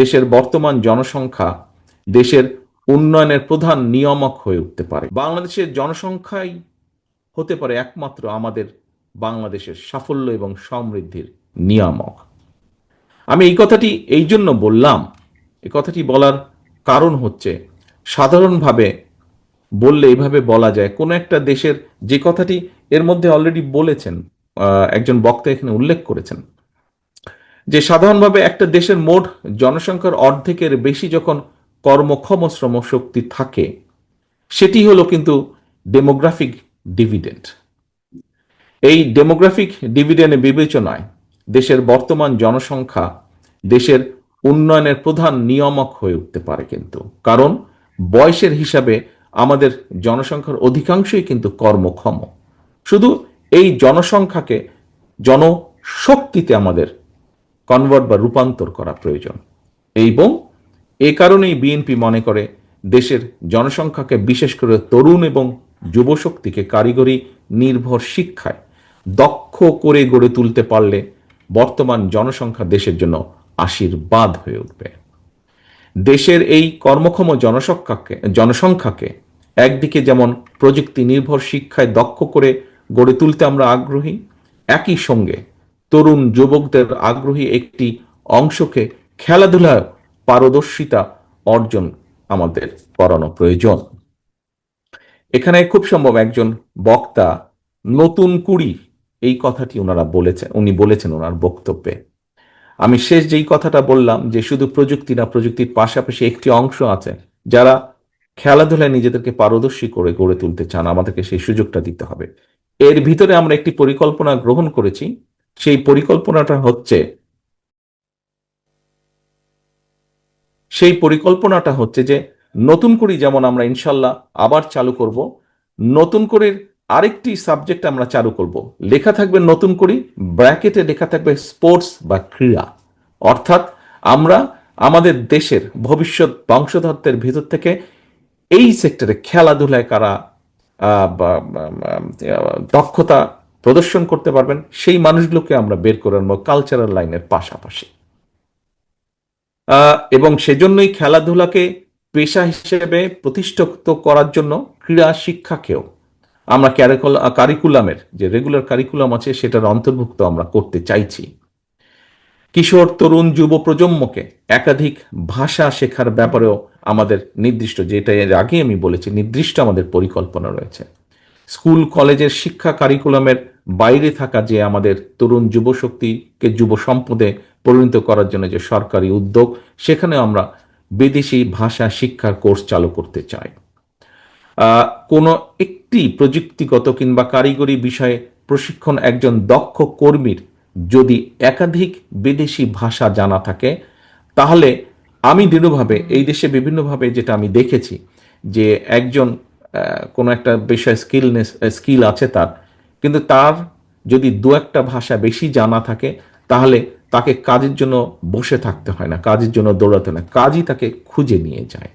দেশের বর্তমান জনসংখ্যা দেশের উন্নয়নের প্রধান নিয়ামক হয়ে উঠতে পারে। বাংলাদেশের জনসংখ্যাই হতে পারে একমাত্র আমাদের বাংলাদেশের সাফল্য এবং সমৃদ্ধির নিয়ামক। আমি এই কথাটি এই জন্য বললাম, এই কথাটি বলার কারণ হচ্ছে, সাধারণভাবে বললে এইভাবে বলা যায়, কোনো একটা দেশের যে কথাটি এর মধ্যে অলরেডি বলেছেন একজন বক্তা এখানে উল্লেখ করেছেন সাধারণভাবে একটা দেশের মোট জনসংখ্যার অর্ধেকের বেশি যখন কর্মক্ষম শ্রম শক্তি থাকে, সেটি হলো কিন্তু ডেমোগ্রাফিক ডিভিডেন্ড এই ডেমোগ্রাফিক ডিভিডেন্ডের বিবেচনায় দেশের বর্তমান জনসংখ্যা দেশের উন্নয়নের প্রধান নিয়ামক হয়ে উঠতে পারে কিন্তু। কারণ বয়সের হিসাবে আমাদের জনসংখ্যার অধিকাংশই কিন্তু কর্মক্ষম। শুধু এই জনসংখ্যাকে, জনশক্তিতে আমাদের কনভার্ট বা রূপান্তর করা প্রয়োজন। এবং এ কারণেই বিএনপি মনে করে দেশের জনসংখ্যাকে বিশেষ করে তরুণ এবং যুবশক্তিকে কারিগরি নির্ভর শিক্ষায় দক্ষ করে গড়ে তুলতে পারলে বর্তমান জনসংখ্যা দেশের জন্য আশীর্বাদ হয়ে উঠবে। দেশের এই কর্মক্ষম জনসংখ্যাকে জনসংখ্যাকে একদিকে যেমন প্রযুক্তি নির্ভর শিক্ষায় দক্ষ করে গড়ে তুলতে আমরা আগ্রহী, একই সঙ্গে তরুণ যুবকদের আগ্রহী একটি অংশকে খেলাধুলায় পারদর্শিতা অর্জন আমাদের করানো প্রয়োজন। এখানে খুব সম্ভব একজন বক্তা নতুন কুড়ি এই কথাটি ওনারা বলেছেন, উনি বলেছেন ওনার বক্তব্যে। আমি শেষ যেই কথাটা বললাম যে শুধু প্রযুক্তি না, প্রযুক্তির পাশাপাশি একটি অংশ আছে, যারা খেলাধুলায় নিজেদেরকে পারদর্শী করে গড়ে তুলতে চান, আমাদেরকে সেই সুযোগটা দিতে হবে। এর ভিতরে আমরা একটি পরিকল্পনা গ্রহণ করেছি সেই পরিকল্পনাটা হচ্ছে, সেই পরিকল্পনাটা হচ্ছে যে নতুন করে যেমন আমরা ইনশাল্লাহ আবার চালু করব, নতুন করে আরেকটি সাবজেক্ট আমরা চালু করব। লেখা থাকবে নতুন করে, ব্র্যাকেটে লেখা থাকবে স্পোর্টস বা ক্রীড়া। অর্থাৎ আমরা আমাদের দেশের ভবিষ্যৎ বংশধরদের ভিতর থেকে এই সেক্টরে খেলাধুলায় কারা দক্ষতা প্রদর্শন করতে পারবেন, সেই মানুষগুলোকে আমরা বের করে আনব কালচারাল লাইনের পাশাপাশি। এবং সেজন্যই খেলাধুলাকে পেশা হিসেবে প্রতিষ্ঠিত করার জন্য ক্রীড়া শিক্ষাকেও আমরা কারিকুলামের যে রেগুলার কারিকুলাম আছে, সেটার অন্তর্ভুক্ত আমরা করতে চাইছি। কিশোর, তরুণ, যুব প্রজন্মকে একাধিক ভাষা শেখার ব্যাপারেও আমাদের নির্দিষ্ট, যেটা এর আগে আমি বলেছি, নির্দিষ্ট আমাদের পরিকল্পনা রয়েছে। স্কুল, কলেজের শিক্ষা কারিকুলামের বাইরে থাকা যে আমাদের তরুণ যুব শক্তিকে যুব সম্পদে পরিণত করার জন্য যে সরকারি উদ্যোগ সেখানে আমরা বিদেশি ভাষা শিক্ষার কোর্স চালু করতে চাই। কোনো একটি প্রযুক্তিগত কিংবা কারিগরি বিষয়ে প্রশিক্ষণ একজন দক্ষ কর্মীর যদি একাধিক বিদেশি ভাষা জানা থাকে, তাহলে আমি দৃঢ়ভাবে, এই দেশে বিভিন্নভাবে যেটা আমি দেখেছি যে একজন কোনো একটা বিষয় স্কিলনেস স্কিল আছে তার। কিন্তু তার যদি দু একটা ভাষা বেশি জানা থাকে, তাহলে তাকে কাজের জন্য বসে থাকতে হয় না, কাজের জন্য দৌড়াতে না। কাজই তাকে খুঁজে নিয়ে যায়।